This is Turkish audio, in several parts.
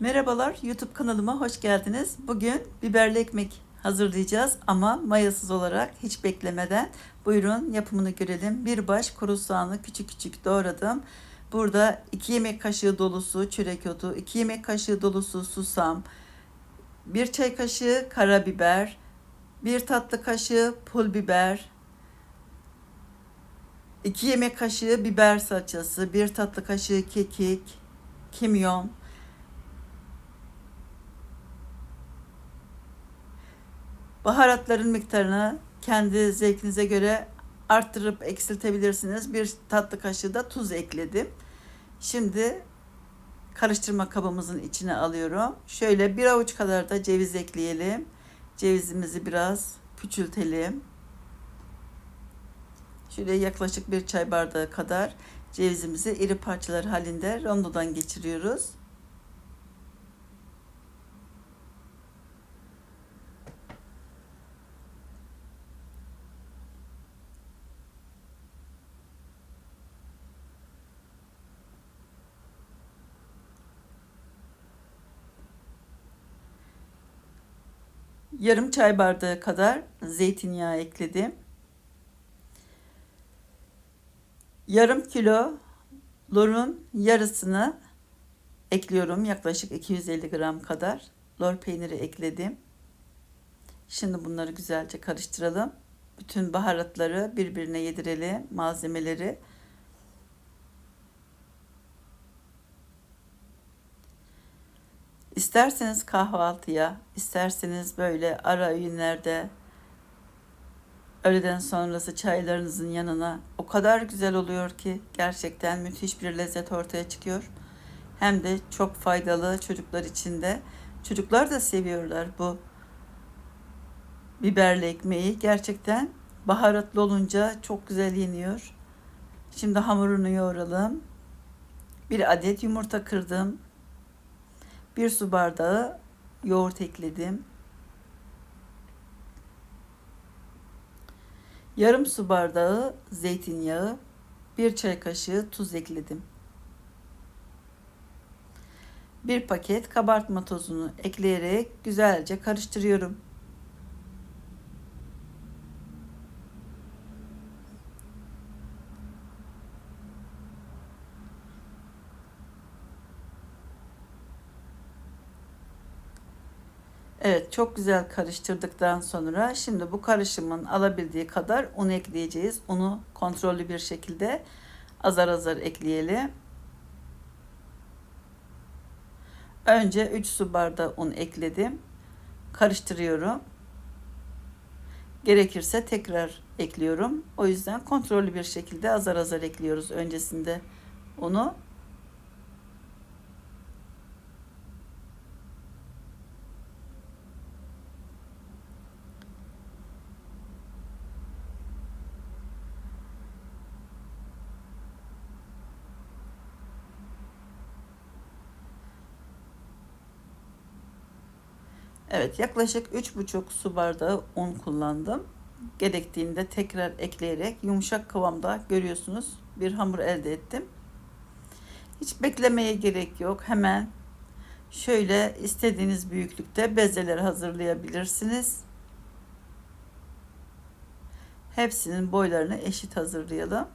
Merhabalar YouTube kanalıma hoş geldiniz. Bugün biberli ekmek hazırlayacağız ama mayasız olarak hiç beklemeden buyurun yapımını görelim. Bir baş kuru soğanı küçük küçük doğradım. Burada 2 yemek kaşığı dolusu çörek otu, 2 yemek kaşığı dolusu susam, 1 çay kaşığı karabiber, 1 tatlı kaşığı pul biber, 2 yemek kaşığı biber salçası, 1 tatlı kaşığı kekik, kimyon, Baharatların miktarını kendi zevkinize göre arttırıp eksiltebilirsiniz. Bir tatlı kaşığı da tuz ekledim. Şimdi karıştırma kabımızın içine alıyorum. Şöyle bir avuç kadar da ceviz ekleyelim. Cevizimizi biraz küçültelim. Şöyle yaklaşık bir çay bardağı kadar cevizimizi iri parçalar halinde rondodan geçiriyoruz. Yarım çay bardağı kadar zeytinyağı ekledim. Yarım kilo lorun yarısını ekliyorum. Yaklaşık 250 gram kadar lor peyniri ekledim. Şimdi bunları güzelce karıştıralım. Bütün baharatları birbirine yedirelim. Malzemeleri. İsterseniz kahvaltıya, isterseniz böyle ara öğünlerde öğleden sonrası çaylarınızın yanına o kadar güzel oluyor ki gerçekten müthiş bir lezzet ortaya çıkıyor. Hem de çok faydalı çocuklar için de. Çocuklar da seviyorlar bu biberli ekmeği. Gerçekten baharatlı olunca çok güzel yeniyor. Şimdi hamurunu yoğuralım. Bir adet yumurta kırdım. Bir su bardağı yoğurt ekledim. Yarım su bardağı zeytinyağı, bir çay kaşığı tuz ekledim. Bir paket kabartma tozunu ekleyerek güzelce karıştırıyorum. Evet çok güzel karıştırdıktan sonra şimdi bu karışımın alabildiği kadar un ekleyeceğiz. Unu kontrollü bir şekilde azar azar ekleyelim. Önce 3 su bardağı un ekledim. Karıştırıyorum. Gerekirse tekrar ekliyorum. O yüzden kontrollü bir şekilde azar azar ekliyoruz öncesinde unu. Evet yaklaşık 3,5 su bardağı un kullandım. Gerektiğinde tekrar ekleyerek yumuşak kıvamda görüyorsunuz bir hamur elde ettim. Hiç beklemeye gerek yok. Hemen şöyle istediğiniz büyüklükte bezeleri hazırlayabilirsiniz. Hepsinin boylarını eşit hazırlayalım.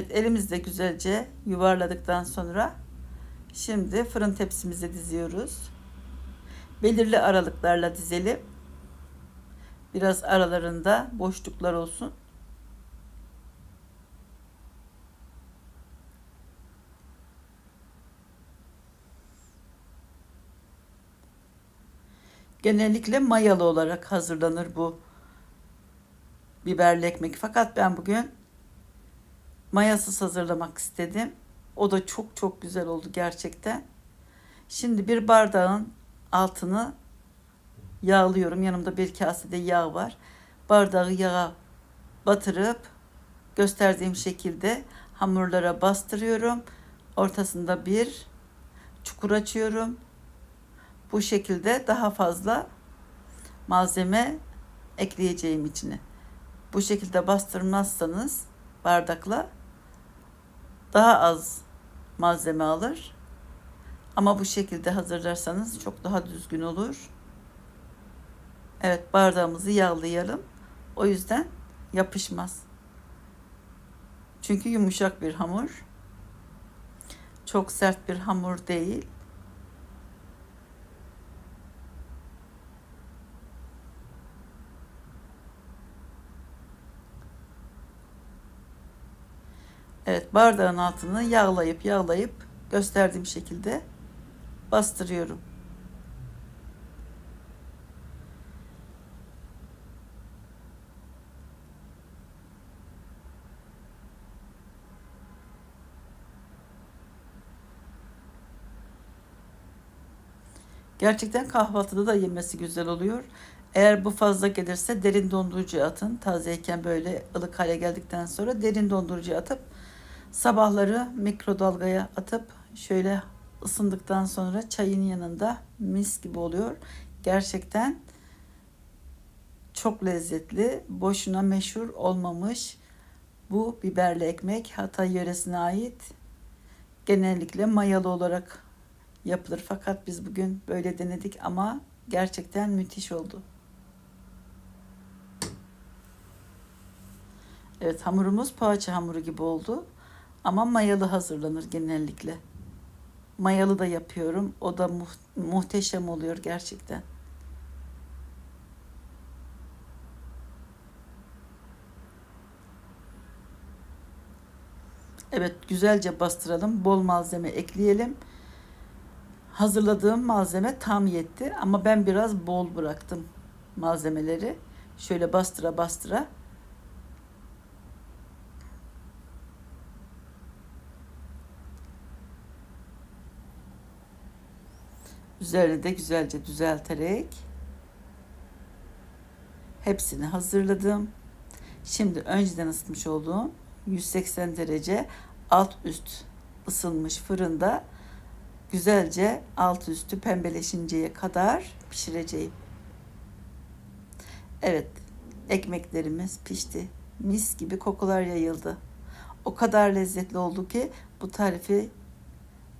Evet elimizde güzelce yuvarladıktan sonra şimdi fırın tepsimize diziyoruz. Belirli aralıklarla dizelim. Biraz aralarında boşluklar olsun. Genellikle mayalı olarak hazırlanır bu biberli ekmek. Fakat ben bugün mayasız hazırlamak istedim. O da çok çok güzel oldu gerçekten. Şimdi bir bardağın altını yağlıyorum. Yanımda bir kasede yağ var. Bardağı yağa batırıp gösterdiğim şekilde hamurlara bastırıyorum. Ortasında bir çukur açıyorum. Bu şekilde daha fazla malzeme ekleyeceğim içine. Bu şekilde bastırmazsanız bardakla daha az malzeme alır. Ama bu şekilde hazırlarsanız çok daha düzgün olur. Evet bardağımızı yağlayalım. O yüzden yapışmaz. Çünkü yumuşak bir hamur. Çok sert bir hamur değil. Evet bardağın altını yağlayıp yağlayıp gösterdiğim şekilde bastırıyorum. Gerçekten kahvaltıda da yemesi güzel oluyor. Eğer bu fazla gelirse derin dondurucuya atın. Tazeyken böyle ılık hale geldikten sonra derin dondurucuya atıp sabahları mikrodalgaya atıp şöyle ısındıktan sonra çayın yanında mis gibi oluyor. Gerçekten çok lezzetli. Boşuna meşhur olmamış bu biberli ekmek Hatay yöresine ait. Genellikle mayalı olarak yapılır. Fakat biz bugün böyle denedik ama gerçekten müthiş oldu. Evet hamurumuz poğaça hamuru gibi oldu. Ama mayalı hazırlanır genellikle. Mayalı da yapıyorum. O da mu- muhteşem oluyor gerçekten. Evet güzelce bastıralım. Bol malzeme ekleyelim. Hazırladığım malzeme tam yetti ama ben biraz bol bıraktım malzemeleri. Şöyle bastıra bastıra Üzerine de güzelce düzelterek hepsini hazırladım. Şimdi önceden ısıtmış olduğum 180 derece alt üst ısınmış fırında güzelce alt üstü pembeleşinceye kadar pişireceğim. Evet, ekmeklerimiz pişti. Mis gibi kokular yayıldı. O kadar lezzetli oldu ki bu tarifi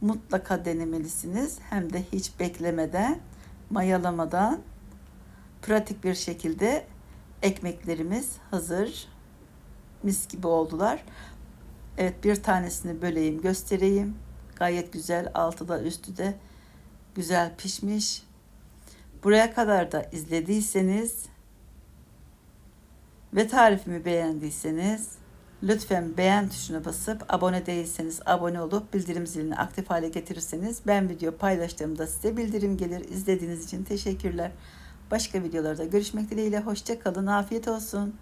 mutlaka denemelisiniz. Hem de hiç beklemeden, mayalamadan pratik bir şekilde ekmeklerimiz hazır. Mis gibi oldular. Evet bir tanesini böleyim göstereyim. Gayet güzel altı da üstü de güzel pişmiş. Buraya kadar da izlediyseniz ve tarifimi beğendiyseniz lütfen beğen tuşuna basıp abone değilseniz abone olup bildirim zilini aktif hale getirirseniz ben video paylaştığımda size bildirim gelir. İzlediğiniz için teşekkürler. Başka videolarda görüşmek dileğiyle hoşça kalın. Afiyet olsun.